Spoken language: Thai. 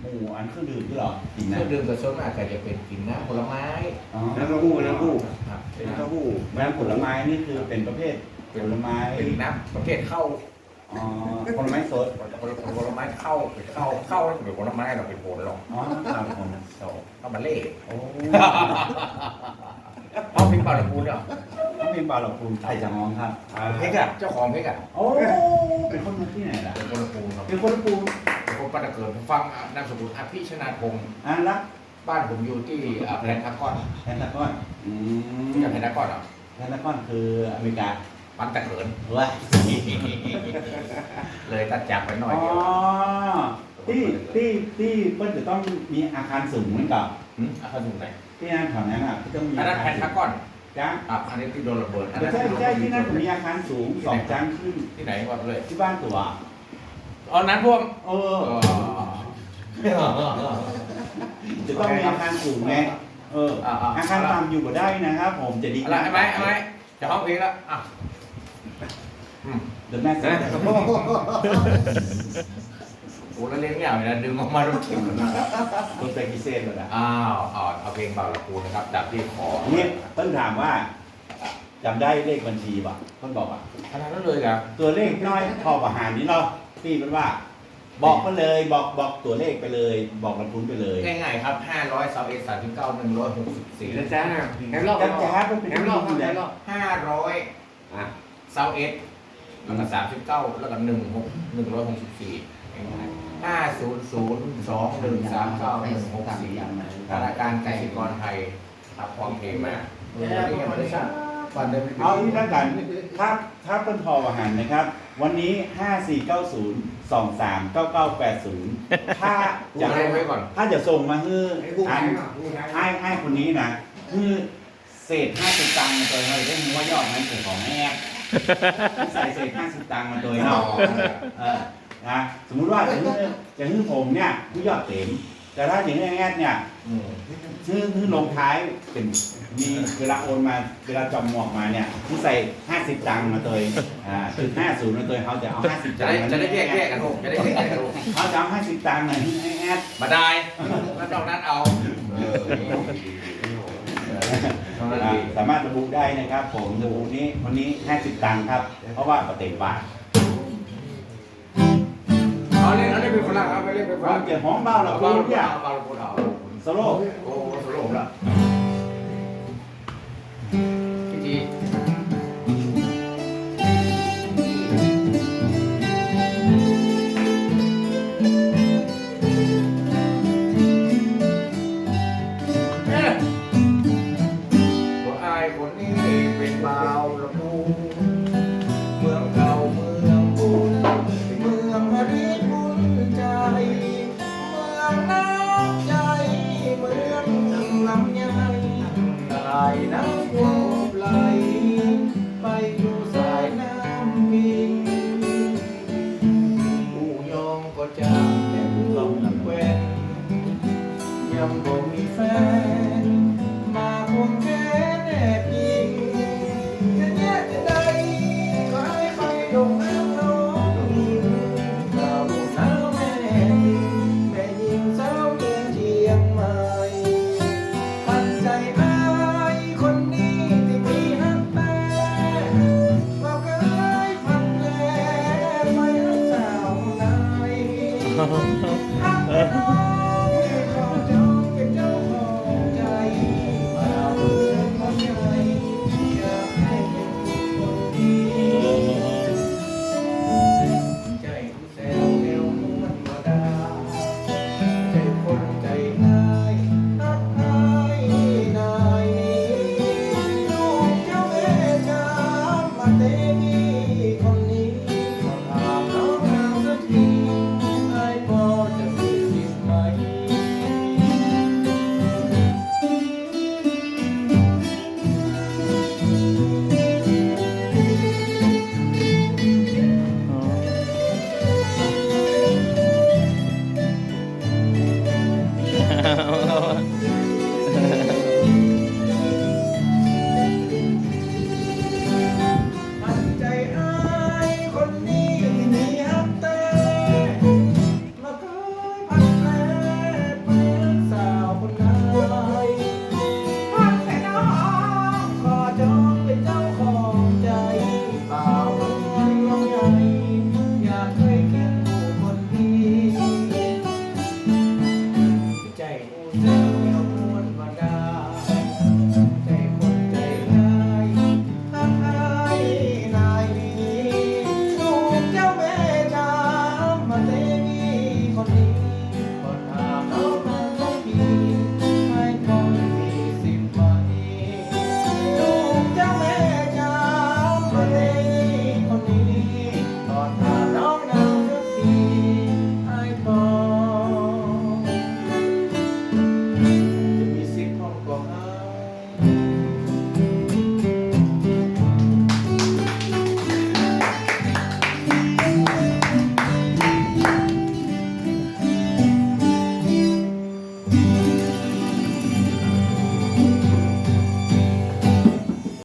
หมู่อันเครื่องดื่มที่หรอกินเคนะรื่องดื่มกระชนมากก็จะเป็นกินน้ำผลไม้อ๋อน้ำเต้าหู้น้ำเต้าหู้ครับเป็นน้ำน้เต้าหู้น้ำผลไม้นี่คือเป็นประเภทผลไม้ำเป็นน้ำประเภทเข้าอ๋อผลไม้สดผลไม้เข้าเป็นเข้าเข้าเป็นผลไม้เราเป็นผลหรอกอ๋อครับผมโซ่เข้ามาเล่โอ้เอาพิมพ์เปล่าหรือปูนเหรอน้องพิมพ์บาหลอกคุณไทยจะมองครับเพกอะเจ้าของเพกอะโอ้เป็นคนมาที่ไหนล่ะเป็นคนละปูนครับเป็นคนปูนเป็น คนปัตตะเกิดผมฟังนามสกุลอภิชนาพงศ์อันละบ้านผมอยู่ที่อ่าแพลนทากอนแพนตากอนอืมที่กับแพนทากอนเหรอแพนตากอนคืออเมริกาปันตะเกิน ว้าเลยตัดจากไปหน่อ๋อยอเดียวที่ที่ที่เพิ่นจะต้องมีอาคารสูงเหมือนกับหืมอาคารสูงไหนที่นั่นแถวนั้นอะที่ต้องมีอันอานั้นคาแพรนสูทางกอนจ้าอะอันนี้ที่โดนระเบิดอันไม่นั้นใช่ไม่ใช่ที่นั่นผมมีอาคารสูงสองชั้นขึ้น ที่ไหนวะเลยที่บ้านตัว เอ๋อน้ำท่วมเออจะต้องมีอาคารสูงไงเอออาอ่าคารต่ำอยู่บ่ได้นะครับ ผมจะดีอะไรไอ้ไหมไอ้ไหมจะห้องเพลงแล้วอะเดินแม่เสร็จโอ้แล้วเลี้ยงอย่างนี้นะดึงออกมาดูคลิปนะคนไปกิเซนเลยนะอ้าวเอาเอาเพลงเบาละปูนะครับจากที่ขอเนี่ยต้นถามว่าจำได้เลขบัญชีป่ะต้นบอกอะขนาดนั้นเลยครับตัวเลขน้อยพอประหารนี้เนาะ พี่เป็นว่า บอกมาเลยบอกบอกตัวเลขไปเลย บอกลำพุนไปเลยง่ายๆครับ500 3 1 3 9 164 นะจ๊ะแฮมลอกจ้าจ้ามันเป็นแฮมลอกครับแฮมลอก500 อะเซาเอสแล้วก็สามสิบเก้าแล้วก็หนึ่งหกหนึ่งร้อยหกสิบสี่ห้าศูนย์ศูนย์สองหนึ่งสามเก้าหนึ่งหกสี่ธนาคารกสิกรไทยครับพร้อมเพย์มากเออนี่ไงมาได้ชัด ฟันได้ไม่เอาที่ท่านกันถ้าถ้าต้นพอประหารนะครับ วันนี้ 5490 239980 ถ้าจะจะให้ไว้ก่อน ถ้าจะส่งมาให้ไอ้ผู้อัชายนเนาะผู้ชายให้ให้คนนี้นะคือเศษ50ตังค์มาตัวเฮ้ยได้หัวยอดนั้นเป็นของแอบใส่เศษ50ตังค์มาตัวเนาะเออนะสมมุติว่าจะให้จะให้ผมเนี่ยผู้ยอดเต็ม แต่ถ้าอย่างแอดเนี่ยอืมชื่อชื่อลงท้ายเป็นมีเวลาโอนมาเวลาจำหมวกมาเนี่ยที่ใส่50ตังค์มาตัวเองอ่าคือ50มาตัวเองเขาจะเอา50จะตังได้ค์จะได้แยกแยกกันลูกจะได้แยกแยกกันลูกเขาจะเอา50ตังค์มาให้แอดมาได้แล้วนอกนั้นเอาเออนี่นอกนั้นอ่าดีสามารถระบุได้นะครับ ผมระบุนี้วันนี้50ตังค์ครับ เพราะว่าปฏิบัติ เอาเล่นเอาเล่นเป็นฝรั่งเอาไปเล่นเป็นฝเรารั่งเก็บหอมเบ้าเราเบาพูลูดกเนี่ยเอาเบาลูกเอาโซโล่โอ้สโลมละพี่จีเอ๊ะตัวอายคนนี้เป็นบ่าว that. baby.